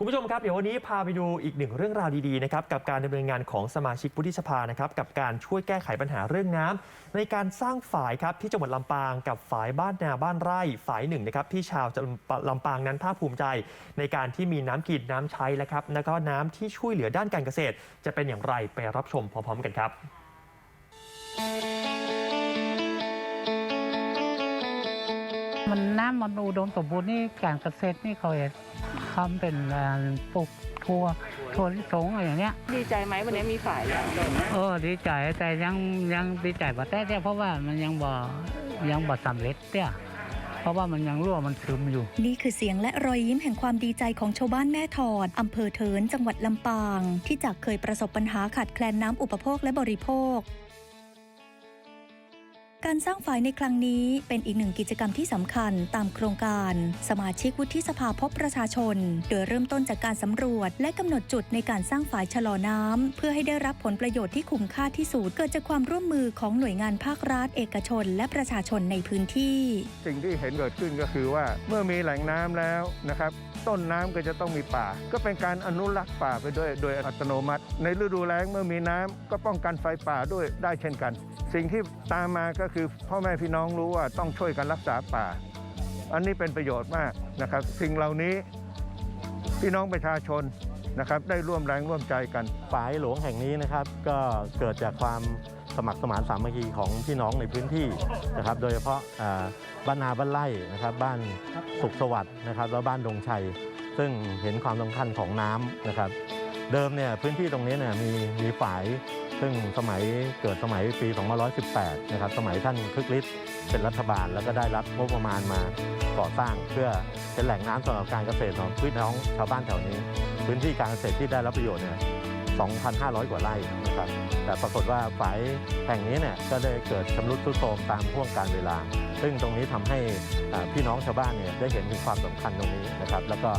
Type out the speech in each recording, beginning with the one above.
คุณผู้ชมครับเดี๋ยววันนี้พาไปดูอีกหนึ่งเรื่องราวดีๆนะครับกับการดำเนินงานของสมาชิกวุฒิสภานะครับกับการช่วยแก้ไขปัญหาเรื่องน้ำในการสร้างฝายครับที่จังหวัดลำปางกับฝายบ้านนาบ้านไร่ฝายหนึ่งนะครับที่ชาวลำปางนั้นภาคภูมิใจ ในการที่มีน้ำกินน้ำใช้แล้วครับแล้วก็น้ำที่ช่วยเหลือด้านการเกษตร จะเป็นอย่างไรไปรับชมพร้อม ๆ กันครับมันน้ำมันอุดมสมบูรณ์นี่การเกษตรนี่เขา ทำเป็นอ่าปลูกทั่วทั่วลิสงอะไรอย่างเนี้ย ดีใจไหมวันนี้มีฝ่ายแล้วเออดีใจแต่ยังยังดีใจบ่แต่เนี่ยเพราะว่ามันยังบ่ยังบ่สำเร็จเนี่ยเพราะว่ามันยังรั่วมันซึมอยู่ นี่คือเสียงและรอยยิ้มแห่งความดีใจของชาวบ้านแม่ถอด อำเภอเทินจังหวัดลำปาง ที่จากเคยประสบปัญหาขาดแคลนน้ำอุปโภคและบริโภค การสร้างฝ่ายในครั้งนี้เป็นอีกหนึ่งกิจกรรมที่สำคัญตามโครงการ สมาชิกวุฒิสภาพบประชาชน โดยเริ่มต้นจากการสำรวจ และกำหนดจุดในการสร้างฝ่ายชะลอน้ำเพื่อให้ได้รับผลประโยชน์ที่คุ้มค่าที่สุดเกิดจากความร่วมมือของหน่วยงานภาครัฐ เอกชน และประชาชนในพื้นที่ สิ่งที่เห็นเกิดขึ้นก็คือว่าเมื่อมีแหล่งน้ำแล้วนะครับต้นน้ำก็จะต้องมีป่า ก็เป็นการอนุรักษ์ป่าไปด้วยโดยอัตโนมัติ ในฤดูแล้งเมื่อมีน้ำก็ป้องกันไฟป่าด้วยได้เช่นกัน สิ่งที่ตามมาก็คือพ่อแม่พี่น้องรู้ว่าต้องช่วยกันรักษาป่า อันนี้เป็นประโยชน์มากนะครับ สิ่งเหล่านี้พี่น้องประชาชนนะครับได้ร่วมแรงร่วมใจกันฝายหลวงแห่งนี้นะครับ ก็เกิดจากความสมัครสมานสามัคคีของพี่น้องในพื้นที่นะครับ โดยเฉพาะบ้านนาบ้านไร่นะครับ บ้านสุขสวัสดิ์นะครับแล้วบ้านดงชัย ซึ่งเห็นความสำคัญของน้ำนะครับ เดิมเนี่ยพื้นที่ตรงนี้เนี่ยมีมีฝาย ซึ่งสมัยเกิดสมัยปี 2518 นะครับ สมัยท่านคึกฤทธิ์เป็นรัฐบาลแล้วก็ได้รับงบประมาณมาก่อสร้างเพื่อเป็นแหล่งน้ำสำหรับการเกษตรของพี่น้องชาวบ้านแถวนี้ พื้นที่การเกษตรที่ได้รับประโยชน์เนี่ย 2,500 กว่าไร่นะครับ แต่ปรากฏว่าฝายแห่งนี้เนี่ยก็ได้เกิดชำรุดทรุดโทรมตามห่วงการเวลา ซึ่งตรงนี้ทำให้พี่น้องชาวบ้านเนี่ยได้เห็นถึงความสำคัญตรงนี้นะครับ แล้วก็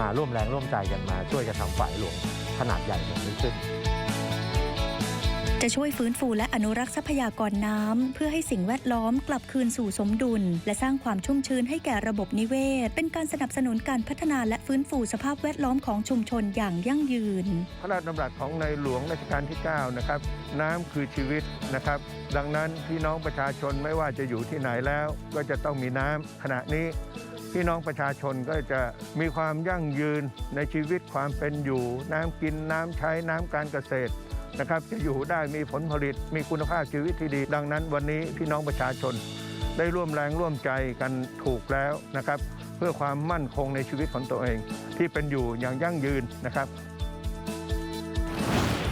มาร่วมแรงร่วมใจกันมาช่วยกันทำฝายหลวงขนาดใหญ่แห่งนี้ขึ้น จะช่วยฟื้นฟูและอนุรักษ์ทรัพยากรน้ำ เพื่อให้สิ่งแวดล้อมกลับคืนสู่สมดุล และสร้างความชุ่มชื้นให้แก่ระบบนิเวศ เป็นการสนับสนุนการพัฒนาและฟื้นฟูสภาพแวดล้อมของชุมชนอย่างยั่งยืน พระราชดำรัสของในหลวงรัชกาลที่ 9 นะครับ น้ำคือชีวิตนะครับ ดังนั้นพี่น้องประชาชนไม่ว่าจะอยู่ที่ไหนแล้ว ก็จะต้องมีน้ำขณะนี้ พี่น้องประชาชนก็จะมีความยั่งยืนในชีวิตความเป็นอยู่ น้ำกินน้ำใช้น้ำการเกษตรนะครับจะอยู่ได้มีผลผลิต มีคุณภาพชีวิตที่ดี ดังนั้นวันนี้พี่น้องประชาชน ได้ร่วมแรงร่วมใจกันถูกแล้วนะครับ เพื่อความมั่นคงในชีวิตของตัวเอง ที่เป็นอยู่อย่างยั่งยืนนะครับ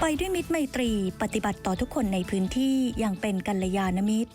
ไปด้วยมิตรไมตรี ปฏิบัติต่อทุกคนในพื้นที่อย่างเป็นกัลยาณมิตร